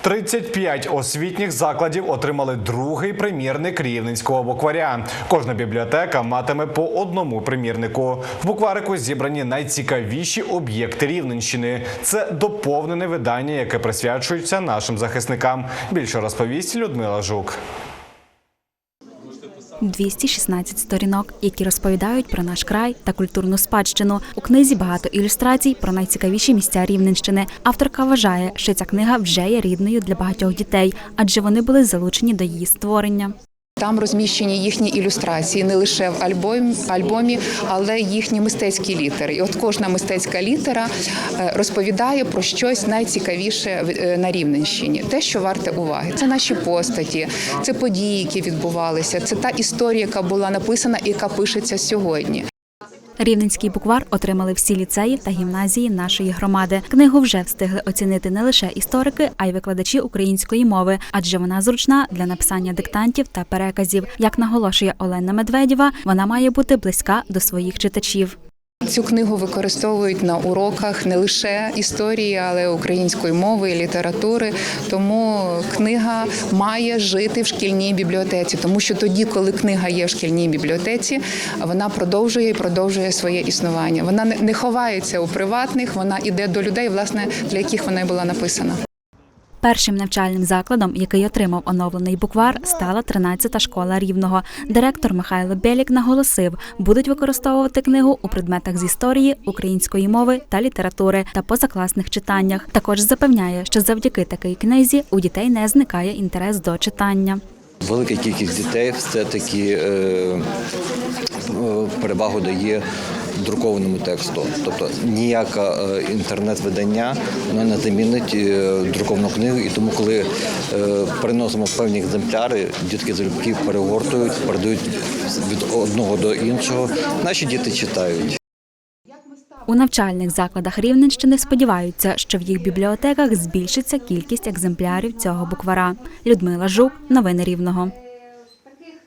35 освітніх закладів отримали другий примірник рівненського букваря. Кожна бібліотека матиме по одному примірнику. В букварику зібрані найцікавіші об'єкти Рівненщини. Це доповнене видання, яке присвячується нашим захисникам. Більше розповість Людмила Жук. 216 сторінок, які розповідають про наш край та культурну спадщину. У книзі багато ілюстрацій про найцікавіші місця Рівненщини. Авторка вважає, що ця книга вже є рідною для багатьох дітей, адже вони були залучені до її створення. Там розміщені їхні ілюстрації не лише в альбомі, альбомі, але їхні мистецькі літери. І от кожна мистецька літера е, розповідає про щось найцікавіше е, на Рівненщині, те, що варте уваги. Це наші постаті, це події, які відбувалися, це та історія, яка була написана і яка пишеться сьогодні. Рівненський буквар отримали всі ліцеї та гімназії нашої громади. Книгу вже встигли оцінити не лише історики, а й викладачі української мови, адже вона зручна для написання диктантів та переказів. Як наголошує Олена Медведєва, вона має бути близька до своїх читачів. Цю книгу використовують на уроках не лише історії, але й української мови і літератури. Тому книга має жити в шкільній бібліотеці, тому що тоді, коли книга є в шкільній бібліотеці, вона продовжує і продовжує своє існування. Вона не- ховається у приватних, вона іде до людей, власне, для яких вона й була написана. Першим навчальним закладом, який отримав оновлений буквар, стала 13-та школа Рівного. Директор Михайло Белік наголосив, будуть використовувати книгу у предметах з історії, української мови та літератури та позакласних читаннях. Також запевняє, що завдяки такій книзі у дітей не зникає інтерес до читання. Велика кількість дітей все-таки е, е, перевагу дає друкованому тексту. Тобто ніяке інтернет-видання воно не замінить е, друковану книгу. І тому, коли е, приносимо певні екземпляри, дітки залюбки перегортують, передають від одного до іншого. Наші діти читають. У навчальних закладах Рівненщини сподіваються, що в їх бібліотеках збільшиться кількість екземплярів цього буквара. Людмила Жук, новини Рівного.